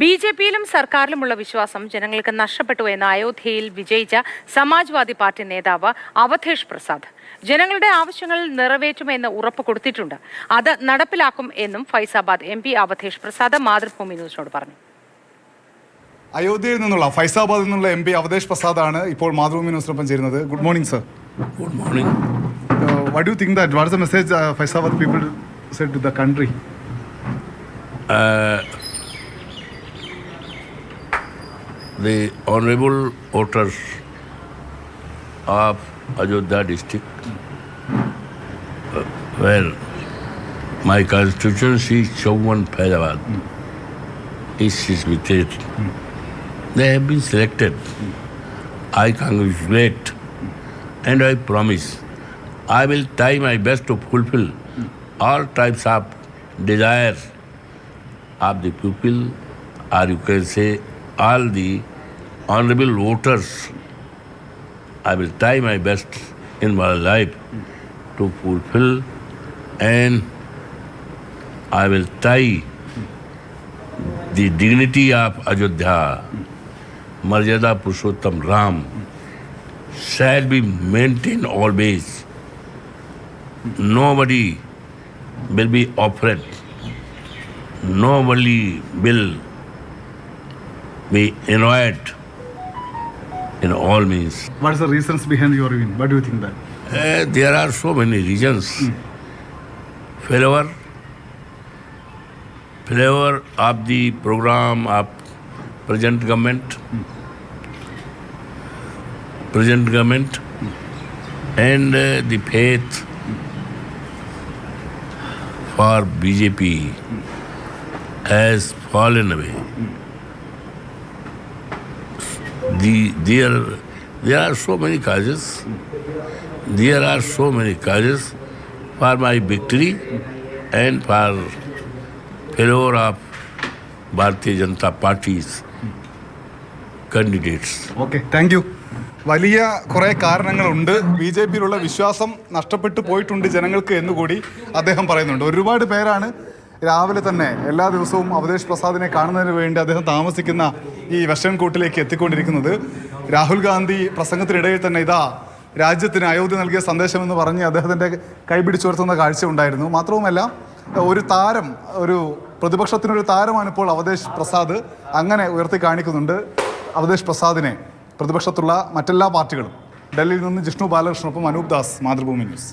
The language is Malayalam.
ബി ജെ പിയിലും സർക്കാരിലുമുള്ള വിശ്വാസം ജനങ്ങൾക്ക് നഷ്ടപ്പെട്ടു എന്ന് അയോധ്യയിൽ വിജയിച്ച സമാജ്വാദി പാർട്ടി നേതാവ് അവധേഷ് പ്രസാദ്. ജനങ്ങളുടെ ആവശ്യങ്ങൾ നിറവേറ്റുമെന്ന് ഉറപ്പ് കൊടുത്തിട്ടുണ്ട്. അത് നടപ്പിലാക്കും എന്നും ഫൈസാബാദ് എം പി അവധേഷ് പ്രസാദ് മാതൃഭൂമി ന്യൂസിനോട് പറഞ്ഞു. അയോധ്യയിൽ നിന്നുള്ള ഫൈസാബാദിൽ നിന്നുള്ള എം പി അവധേഷ് പ്രസാദ് ആണ് ഇപ്പോൾ മാതൃഭൂമി ന്യൂസിനൊപ്പം ചേരുന്നത്. Good morning sir good morning what you think that what's the message Faizabad people said to the country the honorable voters of Ajodhya district, where my constituency is Chauvan Faizabad is situated, they have been selected. I congratulate and I promise I will try my best to fulfill all types of desires of the people, or you can say all the honorable voters. I will try my best in my life to fulfill and I will try the dignity of Ajodhya, Maryada Purushottam Ram shall be maintained always. Nobody will be afraid nobody will be annoyed in all means. What is the reasons behind your win? What do you think that? Uh, there are so many reasons. Mm. Failure, flavor of the program of present government, mm. present government, mm. and uh, the faith hmm. for BJP hmm. has fallen away. Hmm. The, there, there are so many causes. There are so many causes for my victory and for failure of Bharatiya Janata Party's candidates. Okay, thank you. വലിയ കുറേ കാരണങ്ങളുണ്ട് ബി ജെ പിയിലുള്ള വിശ്വാസം നഷ്ടപ്പെട്ടു പോയിട്ടുണ്ട് ജനങ്ങൾക്ക് എന്നുകൂടി അദ്ദേഹം പറയുന്നുണ്ട് ഒരുപാട് പേരാണ് രാവിലെ തന്നെ എല്ലാ ദിവസവും അവതേഷ് പ്രസാദിനെ കാണുന്നതിന് വേണ്ടി അദ്ദേഹം താമസിക്കുന്ന ഈ വെസ്റ്റേൺ കോട്ടിലേക്ക് എത്തിക്കൊണ്ടിരിക്കുന്നത്. രാഹുൽ ഗാന്ധി പ്രസംഗത്തിനിടയിൽ തന്നെ ഇതാ രാജ്യത്തിന് അയോധ്യ നൽകിയ സന്ദേശമെന്ന് പറഞ്ഞ് അദ്ദേഹത്തിന്റെ കൈപിടിച്ചുയർത്തുന്ന കാഴ്ച ഉണ്ടായിരുന്നു. മാത്രവുമല്ല ഒരു താരം ഒരു പ്രതിപക്ഷത്തിനൊരു താരമാണ് ഇപ്പോൾ അവതേഷ് പ്രസാദ്. അങ്ങനെ ഉയർത്തി കാണിക്കുന്നുണ്ട് അവതേഷ് പ്രസാദിനെ പ്രതിപക്ഷത്തുള്ള മറ്റെല്ലാ പാർട്ടികളും. ഡൽഹിയിൽ നിന്ന് ജിഷ്ണു ബാലകൃഷ്ണനൊപ്പം അനൂപ് ദാസ് മാതൃഭൂമി ന്യൂസ്.